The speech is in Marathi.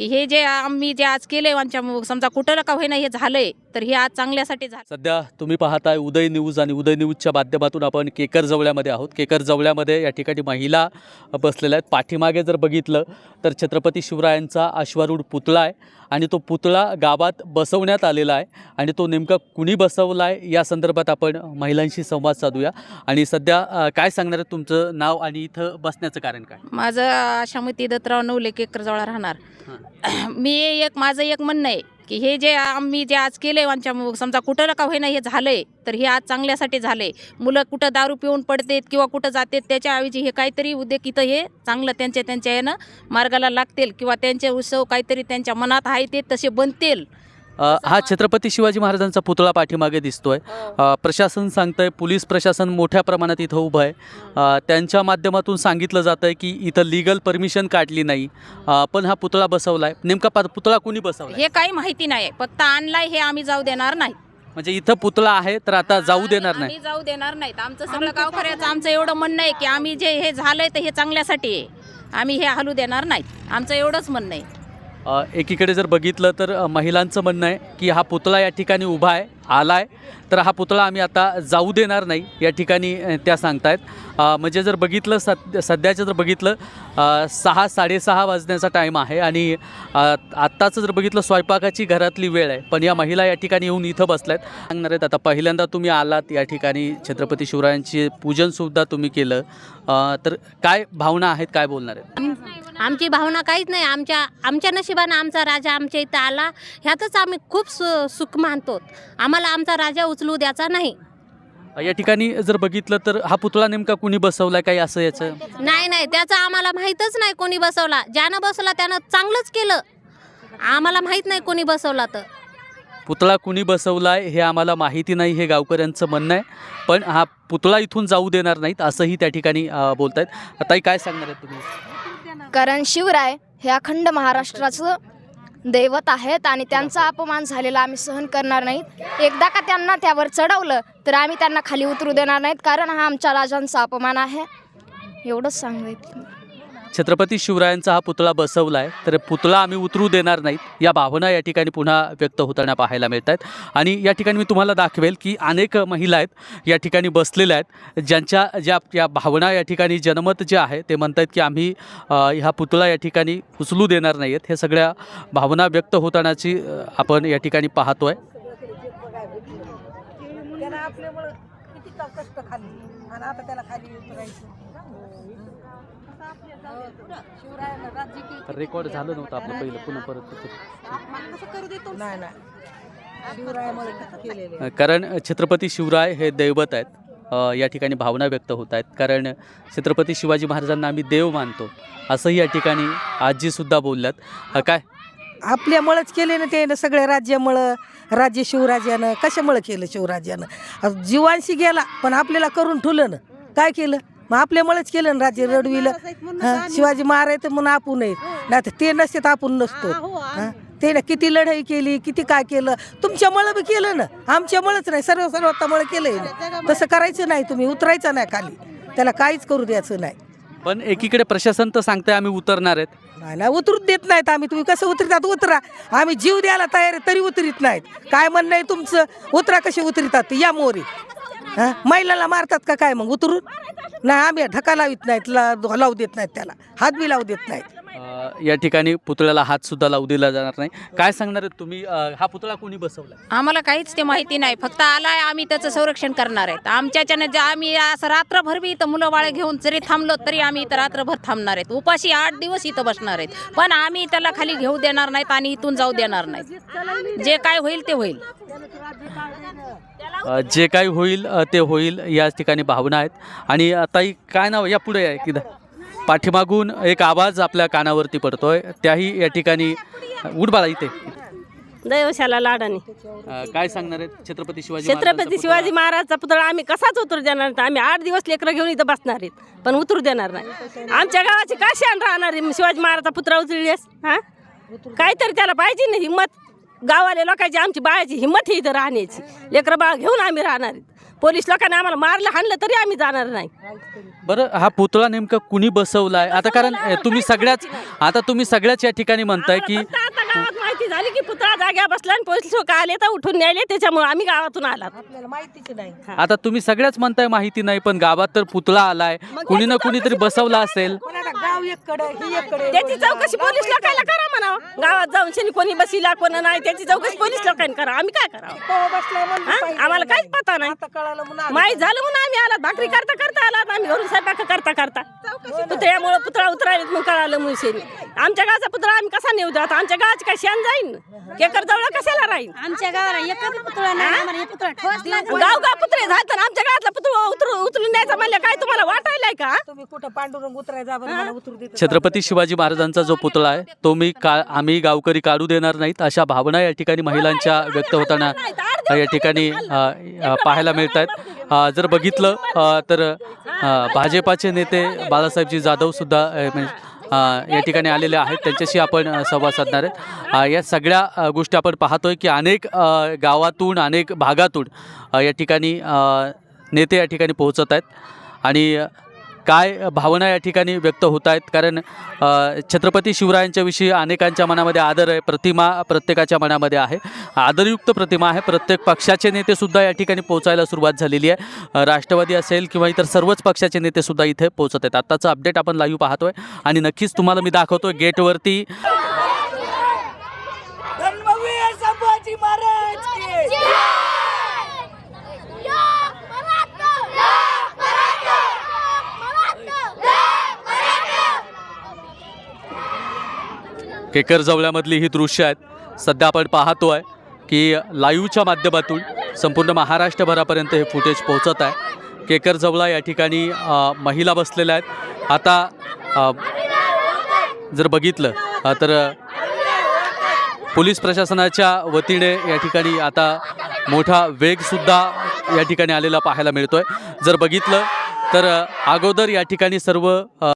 की हे जे आम्ही जे आज केले आमच्या समजा कुठं ना का होईना हे झालंय तर हे आज चांगल्यासाठी झालं. सध्या तुम्ही पाहताय उदय न्यूज आणि उदय न्यूजच्या माध्यमातून आपण केकर जवळ्यामध्ये आहोत. केकर जवळ्यामध्ये या ठिकाणी महिला बसलेल्या आहेत. पाठीमागे जर बघितलं तर छत्रपती शिवरायांचा अश्वारूढ पुतळा आहे. आणि तो पुतळा गावात बसवण्यात आलेला आहे. आणि तो नेमका कुणी बसवला आहे या संदर्भात आपण महिलांशी संवाद साधूया. आणि सध्या काय सांगणार आहे तुमचं नाव आणि इथं बसण्याचं कारण काय? माझं आशामती दत्तराव नवले केकरजवळ राहणार. मी एक माझं एक म्हणणं आहे. की हे जे आम्ही जे आज केले आमच्या मु- समजा कुठं ना का होईना हे झालंय तर हे आज चांगल्यासाठी झालंय. मुलं कुठं दारू पिऊन पडतेत किंवा कुठं जातात त्याच्याऐवजी हे काहीतरी उद्योग इथं हे चांगलं त्यांच्या त्यांच्या यानं मार्गाला लागतील किंवा त्यांचे उत्सव काहीतरी त्यांच्या मनात आहे ते तसे बनतील. अ, हा छत्रपती शिवाजी महाराजांचा पुतळा पाठीमागे दिसतोय. अ, प्रशासन सांगतंय पोलीस प्रशासन मोठ्या प्रमाणात इथं उभं आहे. अ, त्यांच्या माध्यमातून सांगितलं जातं आहे की इथं लिगल परमिशन काढली नाही. अ, पण हा पुतळा बसवला आहे नेमका पा- पुतळा कुणी बसवला हे काही माहिती नाही फक्त आणलाय हे आम्ही जाऊ देणार नाही. म्हणजे इथं पुतळा आहे तर आता जाऊ देणार नाही. आम्ही जाऊ देणार नाहीत. आमचं सगळं गावकऱ्याचं आमचं एवढं म्हणणं आहे की आम्ही जे हे झालंय तर हे चांगल्यासाठी आहे. आम्ही हे हलू देणार नाहीत. आमचं एवढंच म्हणणं आहे. एकीकडे जर बघितलं तर महिलांचं म्हणणं आहे की हा पुतळा या ठिकाणी उभा आहे आला आहे तर हा पुतळा आम्ही आता जाऊ देणार नाही या ठिकाणी त्या सांगतायत. म्हणजे जर बघितलं सद सध्याचं जर बघितलं सहा साडेसहा वाजण्याचा टाईम आहे आणि आत्ताचं जर बघितलं स्वयंपाकाची घरातली वेळ आहे. पण या महिला या ठिकाणी येऊन इथं बसल्यात. सांगणार आहेत आता पहिल्यांदा तुम्ही आलात या ठिकाणी छत्रपती शिवरायांचे पूजनसुद्धा तुम्ही केलं. तर काय भावना आहेत काय बोलणार आहेत? आमची भावना काहीच नाही. आमच्या आमच्या नशिबानं आमचा राजा आमच्या इथं आला. ह्यातच आम्ही खूप सु सुख मानतो. आम्हाला आमचा राजा उचलू द्यायचा नाही. या ठिकाणी जर बघितलं तर हा पुतळा नेमका कुणी बसवलाय काही असं याचं? नाही नाही. त्याचा आम्हाला माहीतच नाही कोणी बसवला. ज्यानं बसवला त्यानं चांगलंच केलं. आम्हाला माहीत नाही कोणी बसवला तर. पुतळा कुणी बसवलाय हे आम्हाला माहिती नाही हे गावकऱ्यांचं म्हणणं आहे. पण हा पुतळा इथून जाऊ देणार नाहीत असंही त्या ठिकाणी अं, बोलतायत. ताई काय सांगणार आहेत तुम्ही? कारण शिवराय हे अखंड महाराष्ट्राचं दैवत आहेत आणि त्यांचा अपमान झालेला आम्ही सहन करणार नाहीत. एकदा का त्यांना त्यावर चढवलं तर आम्ही त्यांना खाली उतरू देणार नाहीत कारण हा आमच्या राजांचा अपमान आहे. एवढंच सांगायचं छत्रपती शिवरायांचा हा पुतळा बसवला आहे तर पुतळा आम्ही उतरू देणार नाहीत. या भावना या ठिकाणी पुन्हा व्यक्त होताना पाहायला मिळत आहेत आणि या ठिकाणी मी तुम्हाला दाखवेल की अनेक महिला आहेत या ठिकाणी बसलेल्या आहेत ज्यांच्या ज्या या भावना या ठिकाणी जनमत जे आहे ते म्हणत आहेत की आम्ही हा ह्या पुतळा या ठिकाणी उचलू देणार नाही आहेत हे सगळ्या भावना व्यक्त होतानाची आपण या ठिकाणी पाहतो आहे आपल्यामुळं किती कष्ट खाली आणि आता त्याला खाली उतरायचं. रेकॉर्ड झालं नव्हतं आपलं पहिलं पुन्हा परत कारण छत्रपती शिवराय हे दैवत आहेत. या ठिकाणी भावना व्यक्त होत आहेत. कारण छत्रपती शिवाजी महाराजांना आम्ही देव मानतो. असंही या ठिकाणी आजीसुद्धा बोलल्यात. काय? आपल्यामुळेच केले ना ते सगळ्या राज्यामुळं. राज्य शिवराज्यानं कशामुळं केलं शिवराज्यानं? जीवांशी गेला पण आपल्याला करून ठेवलं ना. काय केलं? मग आपल्यामुळेच केलं ना राज्य रडविलं. हं, शिवाजी महाराज म्हणून आपण आहेत नाही तर ते नसते तर आपण नसतो. हं, ते ना किती लढाई केली किती काय केलं? तुमच्यामुळं बी केलं ना. आमच्यामुळेच नाही. सर्व सर्वतामुळे केलंय ना. तसं करायचं नाही तुम्ही. उतरायचं नाही खाली. त्याला काहीच करू द्यायचं नाही. पण एकीकडे प्रशासन तर सांगतंय आम्ही उतरणार आहेत. नाही नाही उतरूच देत नाहीत आम्ही. तुम्ही कसं उतरतात? उतरा. आम्ही जीव द्यायला तयार आहे तरी उतरीत नाहीत. काय म्हणणं आहे तुमचं? उतरा कसे उतरितात? या मोरी. हां? महिलाला मारतात का काय मग उतरून? नाही आम्ही ढका लावित नाहीत लावू देत नाहीत त्याला. हात बी लावू देत नाहीत. या ठिकाणी पुतळ्याला हात सुद्धा लावू दिला जाणार नाही. काय सांगणार आहेत तुम्ही? अ, हा पुतळा कोणी बसवला? आम्हाला काहीच ते माहिती नाही. फक्त आलाय आम्ही त्याचं संरक्षण करणार आहेत. आमच्याच्यानं जे आम्ही असं रात्रभर बी इथं मुलं बाळे घेऊन जरी थांबलो तरी आम्ही इथं रात्रभर थांबणार आहेत. उपाशी आठ दिवस इथं बसणार आहेत. पण आम्ही त्याला खाली घेऊ देणार नाहीत आणि इथून जाऊ देणार नाहीत. जे काय होईल ते होईल. अ, जे काही होईल अ, ते होईल या ठिकाणी भावना आहेत. आणि ताई काय नाव या पुढे आहे की पाठीमागून एक आवाज आपल्या कानावरती पडतोय. त्याही या ठिकाणी उडबाळा इथे. दैवशाला लाडाने. अ, काय सांगणार आहेत छत्रपती शिवाजी छत्रपती महाराजांचा शिवाजी? महाराजचा पुतळा आम्ही कसाच उतरू देणार नाही. आम्ही आठ दिवस लेकरं घेऊन इथं बसणार आहेत पण उतरू देणार नाही. आमच्या गावाची काय शान राहणार आहे? शिवाजी महाराजचा पुतळा उचललीस हा? काहीतरी त्याला पाहिजे ना हिंमत गावाले लोकांची आमची बाळाची हिंमत आहे इथं राहण्याची. लेकरं बाळ घेऊन आम्ही राहणार आहेत. पोलीस लोकांनी आम्हाला मारलं हाणलं तरी आम्ही जाणार नाही. बरं हा पुतळा नेमका कुणी बसवलाय? आता कारण अ, तुम्ही सगळ्याच आता तुम्ही सगळ्याच या ठिकाणी म्हणताय की आम्हाला फक्त आता गावात माहिती झाली की पुतळा जाग्या बसला आणि पोलीस लोक आले तर उठून न्यायले त्याच्यामुळे आम्ही गावातून आलात. आपल्याला माहितीच नाही. आता तुम्ही सगळ्याच म्हणताय माहिती नाही पण गावात तर पुतळा आलाय. कुणी ना कुणीतरी बसवला असेल. गाव एक कडे ही एक कडे त्याची चौकशी पोलीस लोकांना करा म्हणावं गावात जाऊन शनी कोणी बसीला कोण नाही त्याची चौकशी पोलीस लोकांनी करा. आम्ही काय करावं? बसलाय हा? आम्हाला. काहीच पता नाही. आता कळालं म्हणून आलं. माहीत झालं म्हणून आम्ही आलात भाकरी करता करता आलात आम्ही घरून स्वयंपाक करता करता. पुतळ्यामुळे पुतळा उतरायला मग कळालं म्हणून शेरी आमच्या गावाचा पुतळा आम्ही कसा नेऊ देऊ? आता आमच्या गावाची काय शेण जाईन? केकर जवळ कशाला राहील आमच्या गावाला एकच पुतळा नाही आम्हाला पुतळा ठोस गाव गाव पुतळे झालं तर आमच्या गावातला पुतळा उतरू उचलून न्यायचा म्हणलं काय तुम्हाला वाटायलाय का? तुम्ही कुठं पांडुरंग उतरायचा बरं मला उतरू देत छत्रपती शिवाजी महाराजांचा जो पुतळा आहे तो मी का आम्ही गावकरी काढू देणार नाहीत अशा भावना या ठिकाणी महिलांच्या व्यक्त होताना या ठिकाणी पाहायला मिळत आहेत जर बघितलं तर भाजपाचे नेते बाळासाहेबजी जाधव सुद्धा म्हणजे, या ठिकाणी आलेले आहेत. त्यांच्याशी आपण संवाद साधणार आहेत. या सगळ्या गोष्टी आपण पाहतोय की अनेक गावातून अनेक भागातून या ठिकाणी नेते या ठिकाणी पोहोचत आहेत. आणि काय भावना या ठिकाणी व्यक्त होत आहेत? कारण छत्रपती शिवरायांच्याविषयी अनेकांच्या मनामध्ये आदर आहे प्रतिमा प्रत्येकाच्या मनामध्ये आहे. आदरयुक्त प्रतिमा आहे. प्रत्येक पक्षाचे नेतेसुद्धा या ठिकाणी पोहोचायला सुरुवात झालेली आहे. राष्ट्रवादी असेल किंवा इतर सर्वच पक्षाचे नेतेसुद्धा इथे पोहोचत आहेत. आत्ताचं अपडेट आपण लाईव्ह पाहतोय. आणि नक्कीच तुम्हाला मी दाखवतो गेटवरती केकर जवळ्यामधली ही दृश्य आहेत. सध्या आपण पाहतो आहे की लाईव्हच्या माध्यमातून संपूर्ण महाराष्ट्रभरापर्यंत हे फुटेज पोहोचत आहे. केकर जवळा या ठिकाणी महिला बसलेल्या आहेत. आता जर बघितलं तर पोलीस प्रशासनाच्या वतीने या ठिकाणी आता मोठा वेगसुद्धा या ठिकाणी आलेला पाहायला मिळतो आहे जर बघितलं तर अगोदर या ठिकाणी सर्व